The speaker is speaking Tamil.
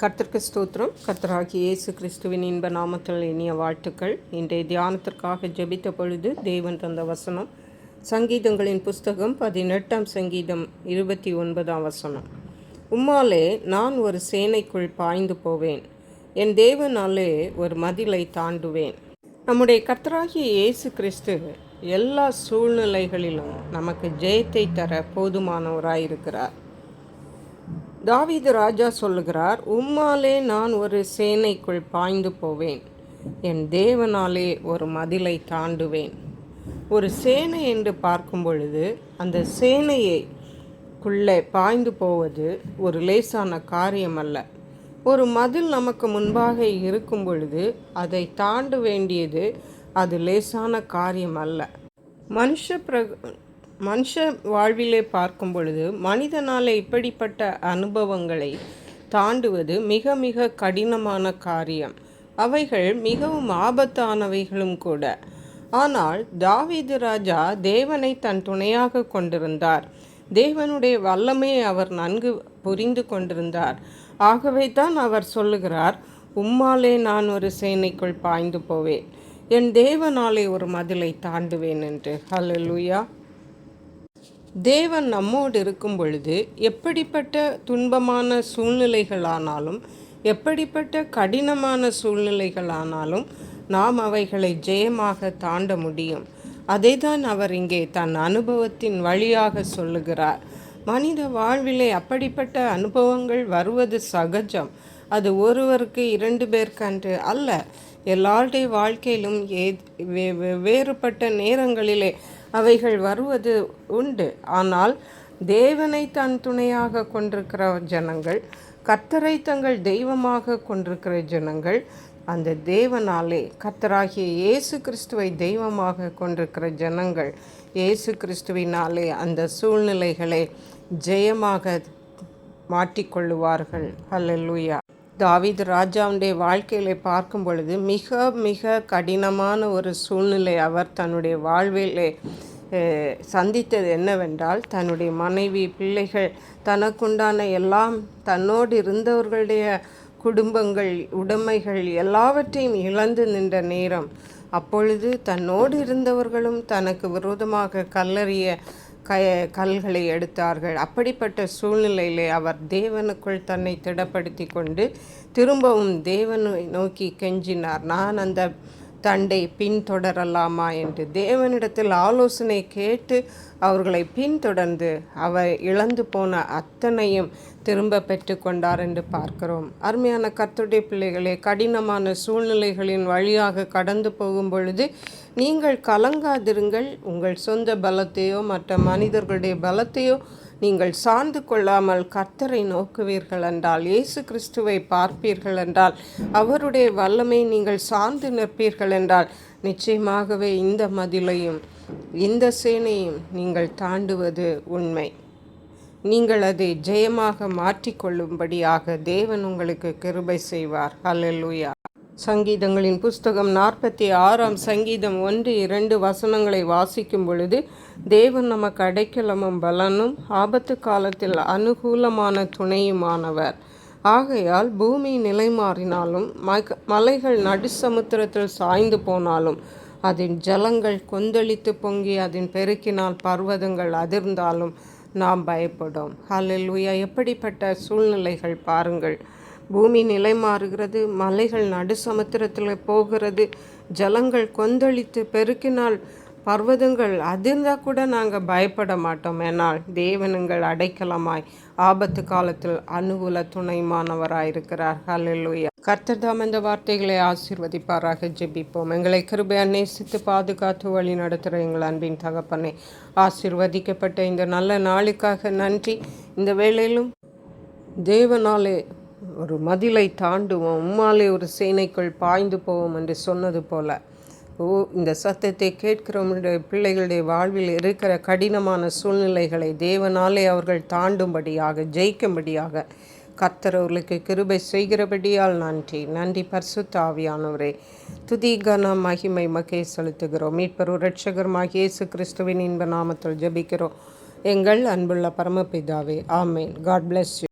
கர்த்தருக்கு ஸ்தோத்திரம். கர்த்தராகி இயேசு கிறிஸ்துவின் இன்ப நாமத்தில் இனிய வாழ்த்துக்கள். இன்றைய தியானத்திற்காக ஜெபித்த பொழுது தேவன் தந்த வசனம். சங்கீதங்களின் புஸ்தகம் பதினெட்டாம் சங்கீதம் இருபத்தி ஒன்பதாம் வசனம். உம்மாலே நான் ஒரு சேனைக்குள் பாய்ந்து போவேன். என் தேவனாலே ஒரு மதிலை தாண்டுவேன். நம்முடைய கர்த்தராகிய இயேசு கிறிஸ்து எல்லா சூழ்நிலைகளிலும் நமக்கு ஜெயத்தை தர போதுமானவராயிருக்கிறார். தாவீது ராஜா சொல்லுகிறார் உம்மாலே நான் ஒரு சேனைக்குள் பாய்ந்து போவேன். என் தேவனாலே ஒரு மதிலை தாண்டுவேன். ஒரு சேனை என்று பார்க்கும் பொழுது அந்த சேனையை குள்ளே பாய்ந்து போவது ஒரு லேசான காரியம் அல்ல ஒரு மதில் நமக்கு முன்பாக இருக்கும் பொழுது அதை தாண்ட வேண்டியது அது லேசான காரியம் அல்ல மனுஷ பிர மனுஷ வாழ்விலே பார்க்கும் பொழுது மனிதனால் இப்படிப்பட்ட அனுபவங்களை தாண்டுவது மிக மிக கடினமான காரியம். அவைகள் மிகவும் ஆபத்தானவைகளும் கூட. ஆனால் தாவீது ராஜா தேவனை தன் துணையாக கொண்டிருந்தார். தேவனுடைய வல்லமையை அவர் நன்கு புரிந்து கொண்டிருந்தார். ஆகவே தான் அவர் சொல்லுகிறார் உம்மாலே நான் ஒரு சேனைக்குள் பாய்ந்து போவேன். என் தேவனாலே ஒரு மதிலை தாண்டுவேன் என்று. ஹலலுயா தேவன் நம்மோடு இருக்கும் பொழுது எப்படிப்பட்ட துன்பமான சூழ்நிலைகளானாலும் எப்படிப்பட்ட கடினமான சூழ்நிலைகளானாலும் நாம் அவைகளை ஜெயமாக தாண்ட முடியும். அதை தான் அவர் இங்கே தன் அனுபவத்தின் வழியாக சொல்லுகிறார். மனித வாழ்விலே அப்படிப்பட்ட அனுபவங்கள் வருவது சகஜம். அது ஒருவருக்கு இரண்டு பேருக்கன்று அல்ல. எல்லாருடைய வாழ்க்கையிலும் ஏ வேறுபட்ட நேரங்களிலே அவைகள் வருவது உண்டு. ஆனால் தேவனை தன் துணையாக கொண்டிருக்கிற ஜனங்கள் கத்தரை தங்கள் தெய்வமாக கொண்டிருக்கிற ஜனங்கள் அந்த தேவனாலே கத்தராகிய இயேசு கிறிஸ்துவை தெய்வமாக கொண்டிருக்கிற ஜனங்கள் இயேசு கிறிஸ்துவினாலே அந்த சூழ்நிலைகளை ஜெயமாக மாட்டிக்கொள்ளுவார்கள் அல்லூயா தாவித் ராஜாவுடைய வாழ்க்கையில பார்க்கும் பொழுது மிக மிக கடினமான ஒரு சூழ்நிலை அவர் தன்னுடைய வாழ்விலே சந்தித்தது என்னவென்றால் தன்னுடைய மனைவி பிள்ளைகள் தனக்குண்டான எல்லாம் தன்னோடு இருந்தவர்களுடைய குடும்பங்கள் உடைமைகள் எல்லாவற்றையும் இழந்து நின்ற நேரம். அப்பொழுது தன்னோடு இருந்தவர்களும் தனக்கு விரோதமாக கல்லறிய க கல்களை எடுத்தார்கள். அப்படிப்பட்ட சூழ்நிலையிலே அவர் தேவனுக்குள் தன்னை திடப்படுத்தி கொண்டு திரும்பவும் தேவனை நோக்கி கெஞ்சினார். நான் அந்த தண்டை பின்தொடரலாமா? என்று தேவனிடத்தில் ஆலோசனை கேட்டு அவர்களை பின்தொடர்ந்து அவர் இழந்து போன அத்தனையும் திரும்ப பெற்றுக்கொண்டார் என்று பார்க்கிறோம். அருமையான கத்துடைய பிள்ளைகளே கடினமான சூழ்நிலைகளின் வழியாக கடந்து போகும் பொழுது நீங்கள் கலங்காதிருங்கள். உங்கள் சொந்த பலத்தையோ மற்ற மனிதர்களுடைய பலத்தையோ நீங்கள் சார்ந்து கொள்ளாமல் கர்த்தரை நோக்குவீர்கள் என்றால் இயேசு கிறிஸ்துவை பார்ப்பீர்கள் என்றால் அவருடைய வல்லமை நீங்கள் சார்ந்து நிற்பீர்கள் என்றால் நிச்சயமாகவே இந்த மதிலையும் இந்த சேனையும் நீங்கள் தாண்டுவது உண்மை. நீங்கள் அதை ஜெயமாக மாற்றிக்கொள்ளும்படியாக தேவன் உங்களுக்கு கிருபை செய்வார். அல்லூயா சங்கீதங்களின் புஸ்தகம் நாற்பத்தி ஆறாம் சங்கீதம் ஒன்று இரண்டு வசனங்களை வாசிக்கும் பொழுது தேவன் நமக்கு அடைக்கலமும் பலனும் ஆபத்து காலத்தில் அனுகூலமான துணையுமானவர். ஆகையால் பூமி நிலை மாறினாலும் மலைகள் நடுசமுத்திரத்தில் சாய்ந்து போனாலும் அதன் ஜலங்கள் கொந்தளித்து பொங்கி அதன் பெருக்கினால் பர்வதங்கள் அதிர்ந்தாலும் நாம் பயப்படும். ஹலில் எப்படிப்பட்ட சூழ்நிலைகள் பாருங்கள். பூமி நிலை மாறுகிறது மலைகள் நடு சமுத்திரத்தில் போகிறது ஜலங்கள் கொந்தளித்து பெருக்கினால் பர்வதங்கள் அதிர்ந்தால் கூட நாங்கள் பயப்பட மாட்டோம். என்னால் தேவனுங்கள் அடைக்கலமாய் ஆபத்து காலத்தில் அனுகூல துணைமானவராயிருக்கிறார். ஹலெல்லுயா கர்த்தர்தாம் இந்த வார்த்தைகளை ஆசீர்வதிப்பாராக. ஜெபிப்போம். எங்களை கிருபை நேசித்து பாதுகாத்து வழி நடத்துகிற எங்கள் அன்பின் தகப்பனை ஆசிர்வதிக்கப்பட்ட இந்த நல்ல நாளுக்காக நன்றி. இந்த வேளையிலும் தேவனாலே ஒரு மதிலை தாண்டுவோம். உம்மாலே ஒரு சேனைக்குள் பாய்ந்து போவோம் என்று சொன்னது போல. ஓ இந்த சத்தத்தை கேட்கிறவங்களுடைய பிள்ளைகளுடைய வாழ்வில் இருக்கிற கடினமான சூழ்நிலைகளை தேவனாலே அவர்கள் தாண்டும்படியாக ஜெயிக்கும்படியாக கர்த்தர் கிருபை செய்கிறபடியால் நன்றி. நன்றி பர்சுத்தாவியானவரே துதி கன மகிமை மகே செலுத்துகிறோம். மீட்பரு ரட்சகர் இயேசு கிறிஸ்துவின் இன்ப நாமத்தில் ஜபிக்கிறோம். எங்கள் அன்புள்ள பரமபிதாவே ஆமேன். God bless you